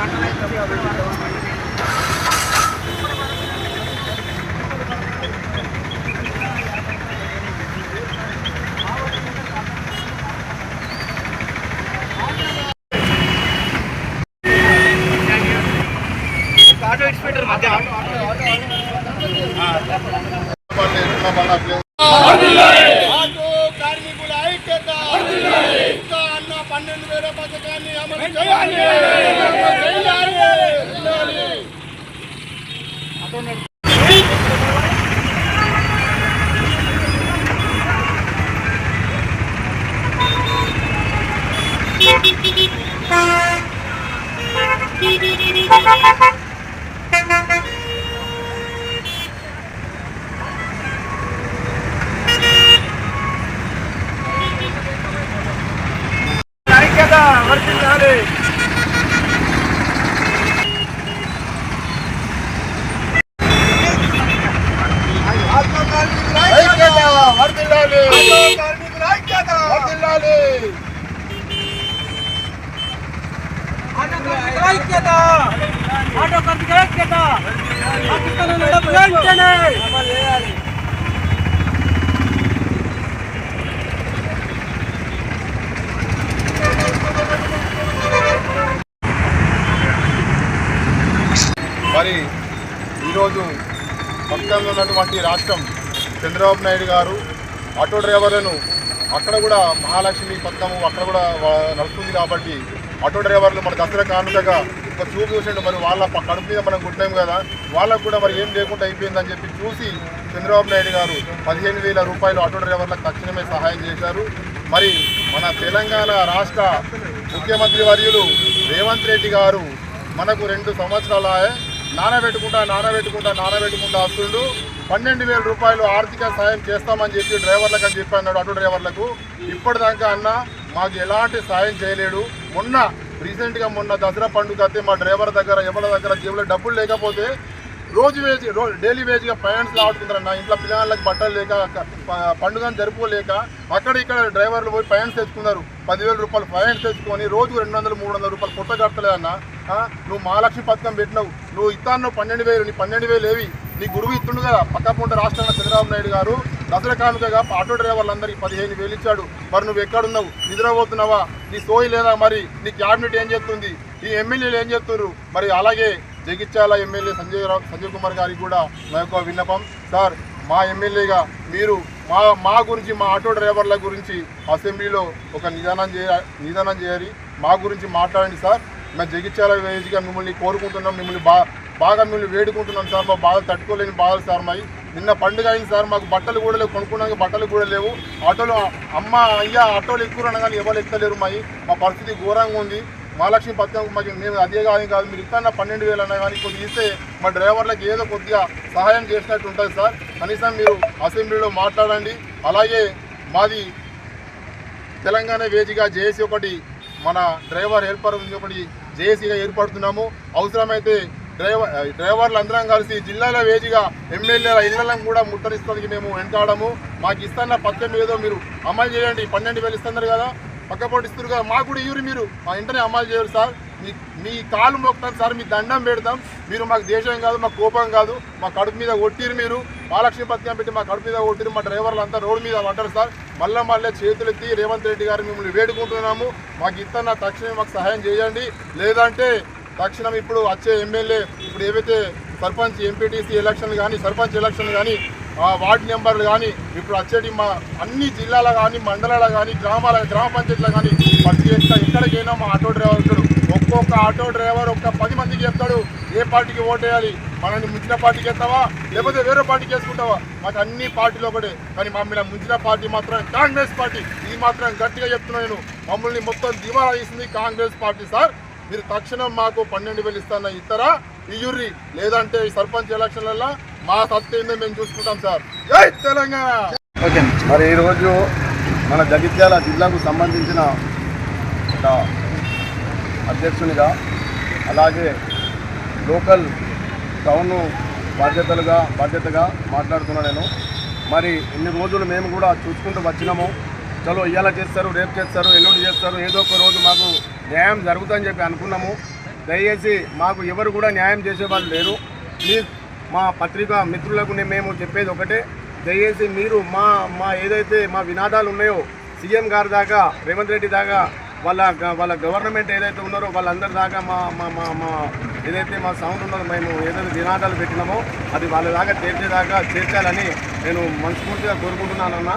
Auto పన్నెండు వేల పథకాన్ని అమలు చేయాలి చేయాలి. చేయాలి. ఐక్యత! వర్తించాలి ఐక్యత! వర్తిల్లాలి కార్మికుల ఐక్యత! వర్తిల్లాలి ఐక్యత! ఆటో కార్మికుల ఐక్యత! పాకిస్తాన్ డబ్బులు వెంటనే మరి ఈరోజు పక్కన ఉన్నటువంటి రాష్ట్రం చంద్రబాబు నాయుడు గారు ఆటో డ్రైవర్లను అక్కడ కూడా మహాలక్ష్మి పథకము అక్కడ కూడా నడుస్తుంది కాబట్టి ఆటో డ్రైవర్లు మన దసరా కానుకగా ఒక చూపు చూసిండు మరి వాళ్ళ కడుపు మీద మనం గుట్టాం కదా వాళ్ళకు కూడా మరి ఏం లేకుండా అయిపోయిందని చెప్పి చూసి చంద్రబాబు నాయుడు గారు పదిహేను వేల రూపాయలు ఆటో డ్రైవర్లకు తక్షణమే సహాయం చేశారు. మరి మన తెలంగాణ రాష్ట్ర ముఖ్యమంత్రి వర్యులు రేవంత్ రెడ్డి గారు మనకు రెండు సంవత్సరాల నానబెట్టుకుంటా నానబెట్టుకుంటా నానబెట్టుకుంటా వస్తుండు పన్నెండు వేల రూపాయలు ఆర్థిక సాయం చేస్తామని చెప్పి డ్రైవర్లకు అని చెప్పి అన్నాడు ఆటో డ్రైవర్లకు. ఇప్పటిదాకా అన్న మాకు ఎలాంటి సాయం చేయలేడు. మొన్న రీసెంట్గా మొన్న దసరా పండుగ అయితే మా డ్రైవర్ దగ్గర ఎవరి దగ్గర జేబులో డబ్బులు లేకపోతే రోజు వేజ్ డైలీ వేజ్గా పేరెంట్స్ ఆడుతుంటారు ఇంట్లో పిల్లలకి బట్టలు లేక పండుగను జరుపుకోలేక అక్కడ ఇక్కడ డ్రైవర్లు పోయి ప్రయాణం తెచ్చుకున్నారు పదివేల రూపాయలు ప్రయాణం తెచ్చుకొని రోజు రెండు వందలు మూడు వందల రూపాయలు కొత్త కట్టలేదన్న నువ్వు మహాలక్ష్మి పథకం పెట్టినావు. నువ్వు ఇస్తాను పన్నెండు వేలు నీ పన్నెండు వేలు ఏవి? నీ గురువు ఇస్తుండు కదా. పక్కపుంట రాష్ట్రంలో చంద్రబాబు నాయుడు గారు దసరా కానుకగా ఆటో డ్రైవర్లందరికీ పదిహేను వేలు ఇచ్చాడు. మరి నువ్వు ఎక్కడున్నావు? నిద్రపోతున్నావా? నీ సోయి లేదా మరి? నీ క్యాబినెట్ ఏం చేస్తుంది? ఈ ఎమ్మెల్యేలు ఏం చేస్తున్నారు? మరి అలాగే జగిత్యాల ఎమ్మెల్యే సంజయ్ రావు సంజయ్ కుమార్ గారికి కూడా మా యొక్క విన్నపం. సార్ మా ఎమ్మెల్యేగా మీరు మా మా గురించి మా ఆటో డ్రైవర్ల గురించి అసెంబ్లీలో ఒక నిదానం చేయ నిదానం చేయాలి. మా గురించి మాట్లాడండి సార్. మేము జగిత్యాల వేదిగా మిమ్మల్ని కోరుకుంటున్నాం. మిమ్మల్ని బా బాగా మిమ్మల్ని వేడుకుంటున్నాం సార్. మా బాధ తట్టుకోలేని బాధలు సార్ మావి నిన్న పండుగ అయింది సార్. మాకు బట్టలు కూడా లేవు. కొనుక్కోడానికి బట్టలు కూడా లేవు. ఆటోలు అమ్మ అయ్యా ఆటోలు ఎక్కువ అనగానే ఎవరు ఎక్కలేరు మాయి. మా పరిస్థితి ఘోరంగా ఉంది. మహాలక్ష్మి పథకం మాకు మేము అదే కాదు కాదు మీరు ఇస్తాన పన్నెండు వేలు అన్నా కానీ కొద్దిగా ఇస్తే మా డ్రైవర్లకు ఏదో కొద్దిగా సహాయం చేసినట్టు ఉంటుంది సార్. కనీసం మీరు అసెంబ్లీలో మాట్లాడండి. అలాగే మాది తెలంగాణ వేదిగా జేఏసీ ఒకటి మన డ్రైవర్ హెల్పర్ ఉంది ఒకటి జేఏసీగా ఏర్పడుతున్నాము. అవసరమైతే డ్రైవర్ డ్రైవర్లు అందరం కలిసి జిల్లాల వేదిగా ఎమ్మెల్యేల ఇళ్ళను కూడా ముట్టరిస్తానికి మేము వెంటాడము మాకు ఇస్తున్న పథకం ఏదో మీరు అమలు చేయండి. పన్నెండు వేలు ఇస్తున్నారు కదా. పక్కపోటి ఇస్తారు కదా మాకు కూడా ఇవ్వరు మీరు. మా ఇంటనే అమలు చేయరు సార్. మీ మీ కాలు మొక్కుతాం సార్ మీ దండం పెడతాం. మీరు మాకు దేశం కాదు మాకు కోపం కాదు. మా కడుపు మీద కొట్టిరు మీరు. మహాలక్ష్మి పథకం పెట్టి మా కడుపు మీద కొట్టిరు. మా డ్రైవర్లు అంతా రోడ్డు మీద పడ్డారు సార్. మళ్ళీ మళ్ళీ చేతులెత్తి రేవంత్ రెడ్డి గారు మిమ్మల్ని వేడుకుంటున్నాము. మాకు ఇస్తున్న తక్షణమే మాకు సహాయం చేయండి. లేదంటే తక్షణం ఇప్పుడు వచ్చే ఎమ్మెల్యే ఇప్పుడు ఏవైతే సర్పంచ్ ఎంపీటీసీ ఎలక్షన్లు కానీ సర్పంచ్ ఎలక్షన్లు కానీ వార్డు నెంబర్లు కానీ ఇప్పుడు వచ్చేటి మా అన్ని జిల్లాల కానీ మండలాల కానీ గ్రామాల గ్రామ పంచాయతీల కానీ ప్రతి ఎక్కడ ఎక్కడికైనా మా ఆటో డ్రైవర్ ఉంటాడు. ఒక్కొక్క ఆటో డ్రైవర్ ఒక్క పది మందికి చెప్తాడు ఏ పార్టీకి ఓటేయాలి మనల్ని ముంచిన పార్టీకి వేస్తావా? లేకపోతే వేరే పార్టీకి వేసుకుంటావా? మాకు అన్ని పార్టీలు ఒకటే. కానీ మమ్మల్ని ముంచిన పార్టీ మాత్రం కాంగ్రెస్ పార్టీ. ఇది మాత్రం గట్టిగా చెప్తున్నా నేను. మమ్మల్ని మొత్తం దివాలా తీసింది కాంగ్రెస్ పార్టీ సార్. మీరు తక్షణం మాకు పన్నెండు వేలు ఇస్తాన ఇస్తారా ఇయ్యుర్రి. లేదంటే ఈ సర్పంచ్ ఎలక్షన్లలో మా సత్తా ఏందో మేము చూసుకుంటాం సార్. జై తెలంగాణ! ఓకే. మరి ఈరోజు మన జగిత్యాల జిల్లాకు సంబంధించిన ఒక అధ్యక్షునిగా అలాగే లోకల్ టౌన్ బాధ్యతలుగా బాధ్యతగా మాట్లాడుతున్నా నేను. మరి ఇన్ని రోజులు మేము కూడా చూసుకుంటూ వచ్చినాము. చలో ఇవాళ చేస్తారు రేపు చేస్తారు ఎల్లుండి చేస్తారు ఏదో ఒక రోజు మాకు న్యాయం జరుగుతుందని చెప్పి అనుకున్నాము. దయచేసి మాకు ఎవరు కూడా న్యాయం చేసేవాళ్ళు లేరు. ప్లీజ్ మా పత్రికా మిత్రులకు మేము చెప్పేది ఒకటే. దయచేసి మీరు మా మా ఏదైతే మా వినాదాలు ఉన్నాయో సీఎం గారి దాకా రేవంత్ రెడ్డి దాకా వాళ్ళ వాళ్ళ గవర్నమెంట్ ఏదైతే ఉన్నారో వాళ్ళందరి దాకా మా మా మా మా ఏదైతే మా సౌండ్ ఉన్నదో మేము ఏదైతే వినాదాలు పెట్టినామో అది వాళ్ళ దాకా చేర్చేదాకా చేర్చాలని నేను మనస్ఫూర్తిగా కోరుకుంటున్నానన్నా.